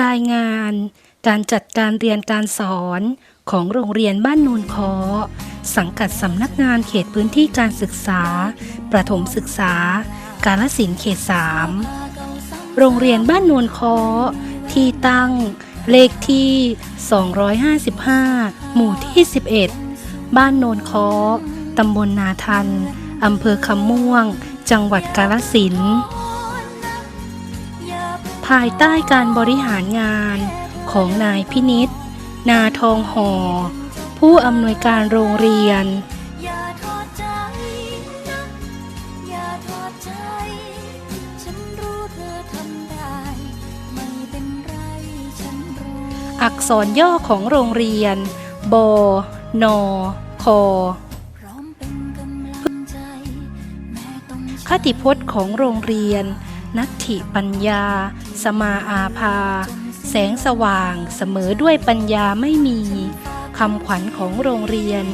รายงานการจัดการเรียนการสอน ของโรงเรียนบ้านนูนคอสังกัดสำนักงานเขตพื้นที่การศึกษา ประถมศึกษา กาลสินเขต 3 โรงเรียนบ้านนูนคอที่ตั้งเลขที่ 255 หมู่ที่ 11 บ้านโนนคอตำบลนาทัน อำเภอคำม่วง จังหวัดกาลสิน ภายใต้การบริหารงานของนายพินิษ นาทองหอ ผู้อำนวยการโรงเรียน อักษรย่อของโรงเรียน บนคคติพจน์ของโรงเรียน นัตถิปัญญา สมาอาภา แสงสว่างเสมอด้วยปัญญาไม่มีคำขวัญของโรงเรียน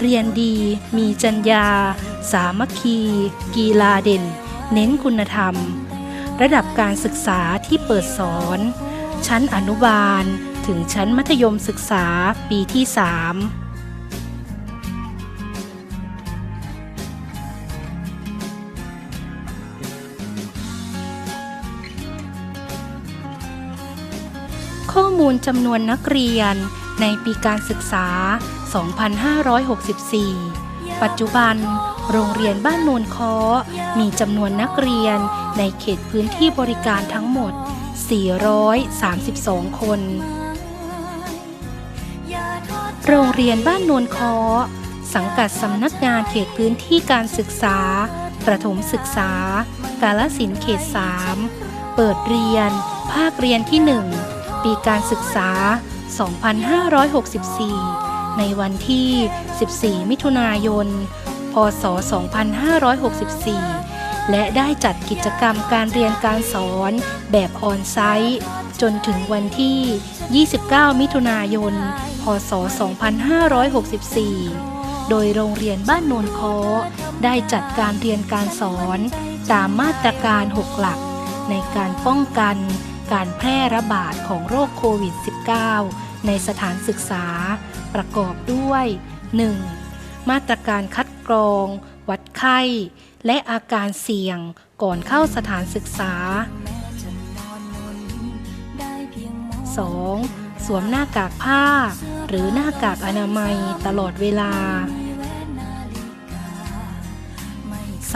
เรียนดีมีจัญญา สามัคคี กีฬาเด่น เน้นคุณธรรม ระดับการศึกษาที่เปิดสอน ชั้นอนุบาล ถึงชั้นมัธยมศึกษาปีที่ 3 มูลจำนวนนักเรียนในปีการศึกษา 2564 ปัจจุบัน โรงเรียนบ้านโนนคอมีจำนวนนักเรียนในเขตพื้นที่บริการทั้งหมด 432 คน โรงเรียนบ้านโนนคอสังกัดสำนักงานเขตพื้นที่การศึกษา ประถมศึกษา กาลสินเขต 3 เปิดเรียน ภาคเรียนที่ 1 ปีการศึกษา 2564 ในวันที่ 14 มิถุนายน พศ 2564 และได้จัดกิจกรรมการเรียนการสอนแบบออนไซต์ จนถึงวันที่ 29 มิถุนายน พศ 2564 โดยโรงเรียนบ้านโนนคอได้จัดการเรียนการสอนตามมาตรการ 6 หลัก ในการป้องกัน การแพร่ระบาดของโรคโควิด -19 ในสถานศึกษา ประกอบด้วย 1. มาตรการคัดกรอง วัดไข้ และอาการเสี่ยงก่อนเข้าสถานศึกษา 2. สวมหน้ากากผ้า หรือหน้ากากอนามัยตลอดเวลา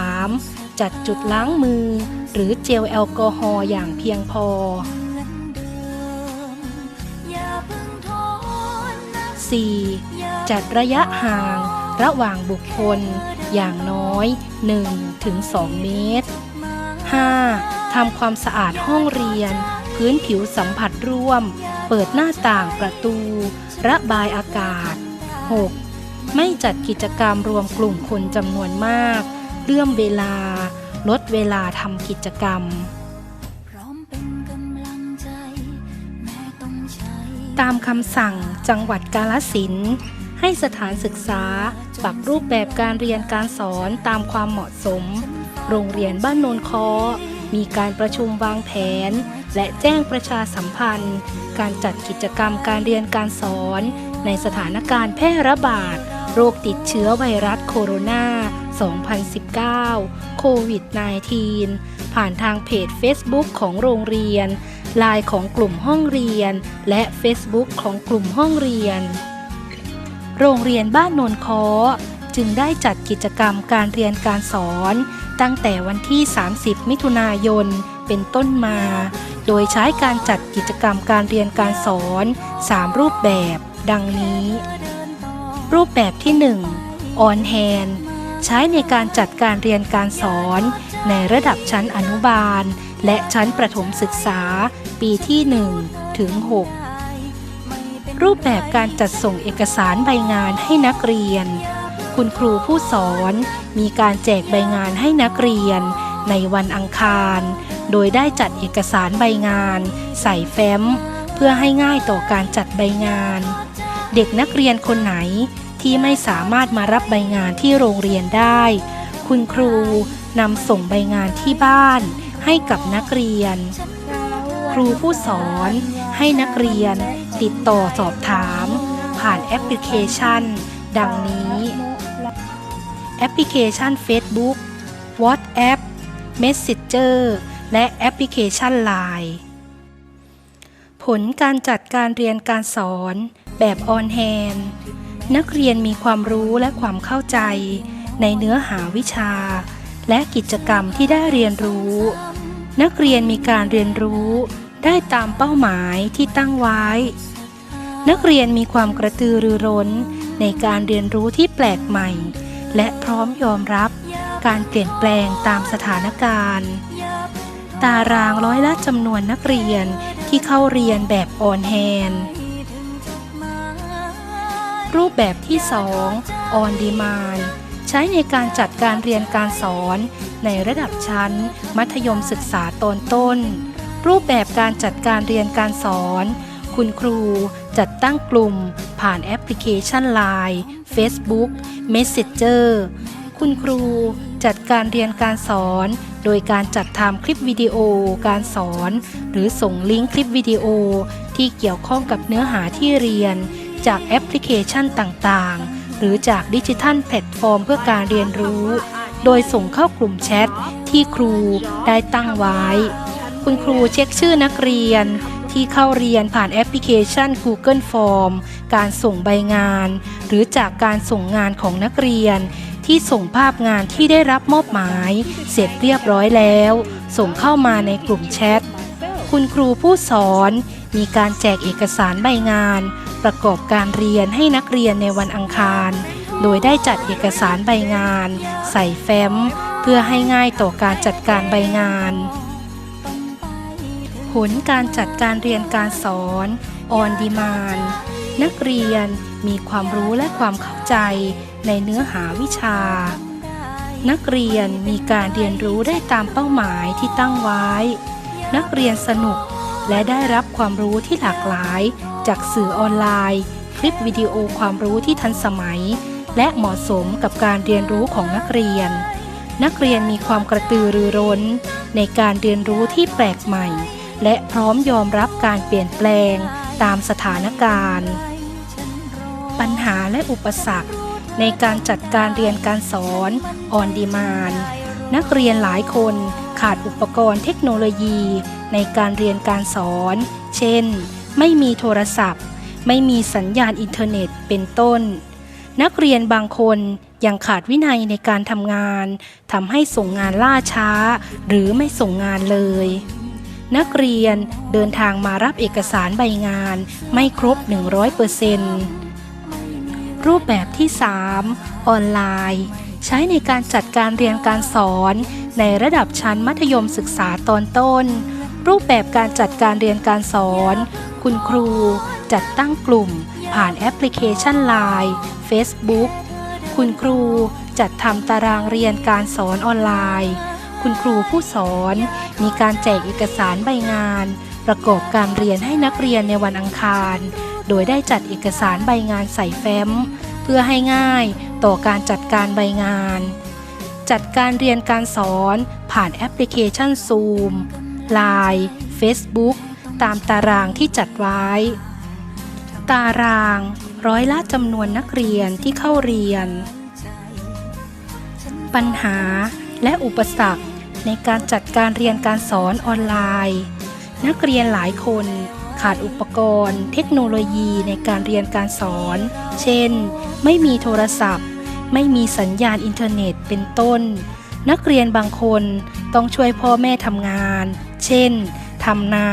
3. จัดจุดล้างมือ หรือเจลแอลกอฮอล์อย่างเพียงพอ 4. จัดระยะห่าง ระหว่างบุคคล อย่างน้อย 1-2 เมตร 5. ทำความสะอาดห้องเรียน พื้นผิวสัมผัสร่วม เปิดหน้าต่างประตู ระบายอากาศ 6. ไม่จัดกิจกรรมรวมกลุ่มคนจำนวนมาก เลื่อมเวลา ลดเวลาทำกิจกรรม ตามคำสั่งจังหวัดกาลสินให้สถานศึกษาปรับรูปแบบการเรียนการสอนตามความเหมาะสม โรงเรียนบ้านโนนคอมีการประชุมวางแผน และแจ้งประชาสัมพันธ์ การจัดกิจกรรมการเรียนการสอน ในสถานการณ์แพร่ระบาด โรคติดเชื้อไวรัสโคโรนา 2019 โควิด -19 ผ่านทางเพจ Facebook ของโรงเรียน ไลน์ของกลุ่มห้องเรียน และ Facebook ของกลุ่มห้องเรียน โรงเรียนบ้านโนนคอจึงได้จัดกิจกรรมการเรียนการสอน ตั้งแต่วันที่ 30 มิถุนายน เป็นต้นมา โดยใช้การจัดกิจกรรมการเรียนการสอน 3 รูปแบบ ดังนี้ รูปแบบที่1ออนแฮน ใช้ในการจัดการเรียนการสอน ในระดับชั้นอนุบาล และชั้นประถมศึกษา ปีที่ 1 ถึง 6 รูปแบบการจัดส่งเอกสารใบงานให้นักเรียน คุณครูผู้สอนมีการแจกใบงานให้นักเรียน ในวันอังคาร โดยได้จัดเอกสารใบงาน ใส่แฟ้ม เพื่อให้ง่ายต่อการจัดใบงาน เด็กนักเรียนคนไหน ที่ไม่สามารถมารับใบงานที่โรงเรียนได้ คุณครูนำส่งใบงานที่บ้านให้กับนักเรียน ครูผู้สอนให้นักเรียนติดต่อสอบถาม ผ่านแอปพลิเคชัน ดังนี้ แอปพลิเคชัน Facebook WhatsApp Messenger และแอปพลิเคชัน Line ผลการจัดการเรียนการสอนแบบออนแฮน นักเรียนมีความรู้และความเข้าใจ ในเนื้อหาวิชา และกิจกรรมที่ได้เรียนรู้ นักเรียนมีการเรียนรู้ ได้ตามเป้าหมายที่ตั้งไว้ นักเรียนมีความกระตือรือร้น ในการเรียนรู้ที่แปลกใหม่ และพร้อมยอมรับการเปลี่ยนแปลงตามสถานการณ์ ตารางร้อยละจำนวนนักเรียนที่เข้าเรียนแบบออนแฮน รูปแบบที่ 2 On Demand ใช้ในการจัดการเรียนการสอนในระดับชั้น มัธยมศึกษาตอนต้น รูปแบบการจัดการเรียนการสอน คุณครูจัดตั้งกลุ่ม ผ่านแอปพลิเคชัน Line Facebook Messenger คุณครูจัดการเรียนการสอน โดยการจัดทำคลิปวิดีโอการสอน หรือส่งลิงก์คลิปวิดีโอที่เกี่ยวข้องกับเนื้อหาที่เรียน จากแอปพลิเคชันต่างๆ หรือจากดิจิทัลแพลตฟอร์มเพื่อการเรียนรู้ โดยส่งเข้ากลุ่มแชทที่ครูได้ตั้งไว้ คุณครูเช็คชื่อนักเรียนที่เข้าเรียนผ่านแอปพลิเคชัน Google Form การส่งใบงาน หรือจากการส่งงานของนักเรียน ที่ส่งภาพงานที่ได้รับมอบหมาย เสร็จเรียบร้อยแล้ว ส่งเข้ามาในกลุ่มแชท คุณครูผู้สอน มีการแจกเอกสารใบงาน ประกอบการเรียนให้นักเรียนในวันอังคาร โดยได้จัดเอกสารใบงาน ใส่แฟ้ม เพื่อให้ง่ายต่อการจัดการใบงานผลการจัดการเรียนการสอนออนดีมานนักเรียนมีความรู้และความเข้าใจในเนื้อหาวิชา นักเรียนมีการเรียนรู้ได้ตามเป้าหมายที่ตั้งไว้ นักเรียนสนุก และได้รับความรู้ที่หลากหลาย จากสื่อออนไลน์ คลิปวิดีโอความรู้ที่ทันสมัย และเหมาะสมกับการเรียนรู้ของนักเรียน นักเรียนมีความกระตือรือร้น ในการเรียนรู้ที่แปลกใหม่ และพร้อมยอมรับการเปลี่ยนแปลงตามสถานการณ์ ปัญหาและอุปสรรค ในการจัดการเรียนการสอนออนดีมาน นักเรียนหลายคนขาดอุปกรณ์เทคโนโลยี ในการเรียนการสอน เช่น ไม่มีโทรศัพท์ ไม่มีสัญญาณอินเทอร์เน็ตเป็นต้น นักเรียนบางคนยังขาดวินัยในการทำงานทำให้ส่งงานล่าช้า หรือไม่ส่งงานเลย นักเรียนเดินทางมารับเอกสารใบงานไม่ครบ 100%รูปแบบที่ 3 ออนไลน์ ใช้ในการจัดการเรียนการสอน ในระดับชั้นมัธยมศึกษาตอนต้น รูปแบบการจัดการเรียนการสอน คุณครู จัดตั้งกลุ่ม ผ่านแอปพลิเคชัน Line Facebook คุณครูจัดทำตารางเรียนการสอนออนไลน์ คุณครูผู้สอน มีการแจกเอกสารใบงาน ประกอบการเรียนให้นักเรียนในวันอังคาร โดยได้จัดเอกสารใบงานใส่แฟ้ม พื่อให้ง่ายต่อการจัดการใบงาน จัดการเรียนการสอนผ่านแอปพลิเคชัน Zoom Line Facebook ตามตารางที่จัดไว้ ตารางร้อยละจำนวนนักเรียนที่เข้าเรียน ปัญหาและอุปสรรคในการจัดการเรียนการสอนออนไลน์ นักเรียนหลายคนขาดอุปกรณ์ เทคโนโลยีในการเรียนการสอน เช่น ไม่มีโทรศัพท์ ไม่มีสัญญาณอินเทอร์เน็ตเป็นต้น นักเรียนบางคนต้องช่วยพ่อแม่ทำงาน เช่นทำนา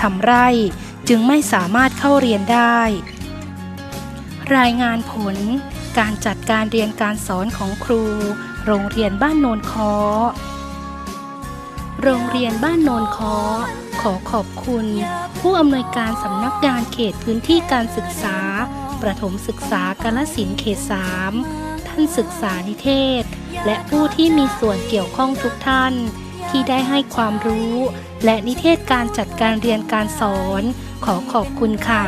ทำไร่ จึงไม่สามารถเข้าเรียนได้ รายงานผลการจัดการเรียนการสอนของครู โรงเรียนบ้านโนนคอโรงเรียนบ้านโนนคอขอขอบคุณ ผู้อำนวยการสำนักงานเขตพื้นที่การศึกษา ประถมศึกษากาลสินเขตสามท่านศึกษานิเทศ และผู้ที่มีส่วนเกี่ยวข้องทุกท่าน ที่ได้ให้ความรู้ และนิเทศการจัดการเรียนการสอน ขอขอบคุณค่ะ